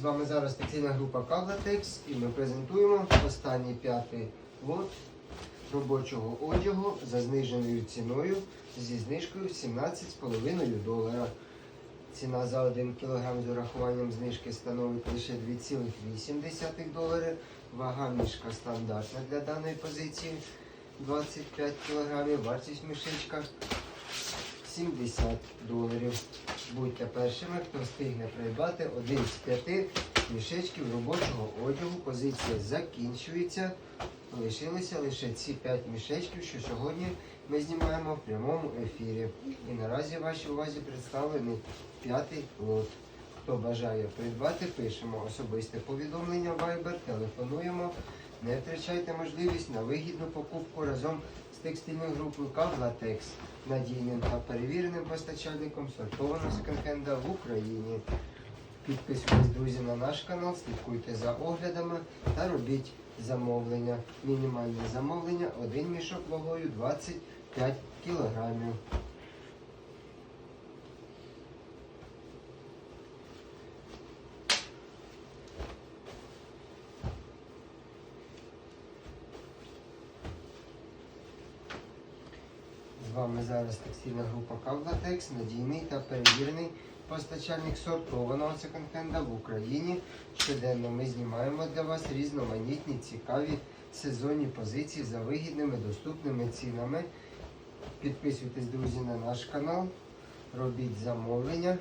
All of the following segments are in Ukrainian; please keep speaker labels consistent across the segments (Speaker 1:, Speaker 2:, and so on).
Speaker 1: З вами зараз текстильна група Кавлатекс і ми презентуємо останній п'ятий лот робочого одягу за зниженою ціною зі знижкою 17,5 долара. Ціна за 1 кг з урахуванням знижки становить лише 2,8 долари. Вага мішка стандартна для даної позиції 25 кг. Вартість мішечка 70 доларів. Будьте першими, хто встигне придбати один з п'яти мішечків робочого одягу. Позиція закінчується. Лишилися лише ці 5 мішечків, що сьогодні ми знімаємо в прямому ефірі. І наразі вашій увазі представлений п'ятий лот. Хто бажає придбати, пишемо особисте повідомлення Viber, телефонуємо. Не втрачайте можливість на вигідну покупку разом текстильною групою Кавлатекс, надійним та перевіреним постачальником сортованого секонд-хенда в Україні. Підписуйтесь, друзі, на наш канал, слідкуйте за оглядами та робіть замовлення. Мінімальне замовлення один мішок вагою 25 кілограмів. З вами зараз текстильна група Кавлатекс, надійний та перевірений постачальник сортованого секонд-хенда в Україні. Щоденно ми знімаємо для вас різноманітні, цікаві сезонні позиції за вигідними доступними цінами. Підписуйтесь, друзі, на наш канал, робіть замовлення.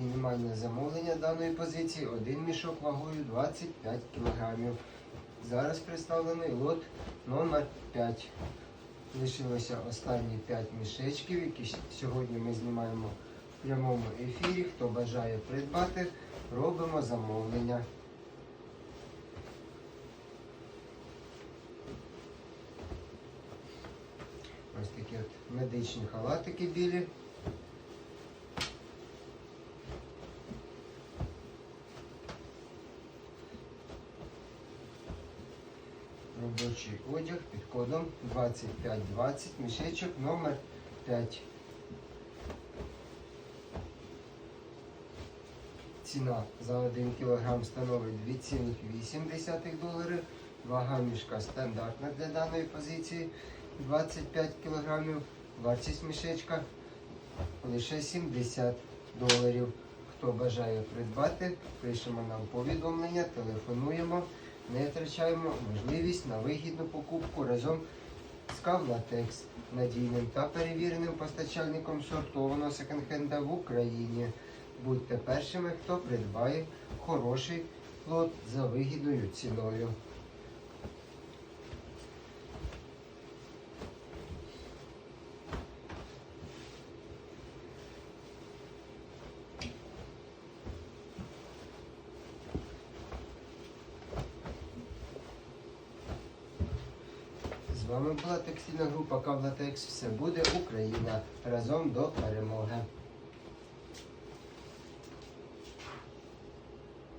Speaker 1: Мінімальне замовлення даної позиції один мішок вагою 25 кг. Зараз представлений лот номер 5. Лишилося останні 5 мішечків, які сьогодні ми знімаємо в прямому ефірі. Хто бажає придбати, робимо замовлення. Ось такі от медичні халатики білі. Робочий одяг під кодом 2520, мішечок номер 5. Ціна за 1 кг становить 2,8 долари. Вага мішка стандартна для даної позиції 25 кг. Вартість мішечка лише 70 доларів. Хто бажає придбати, пишемо нам повідомлення, телефонуємо. Не втрачаємо можливість на вигідну покупку разом з Кавлатекс, надійним та перевіреним постачальником сортованого секонд-хенда в Україні. Будьте першими, хто придбає хороший плод за вигідною ціною. З вами була текстильна група Кавлатекс. Все буде Україна разом до перемоги.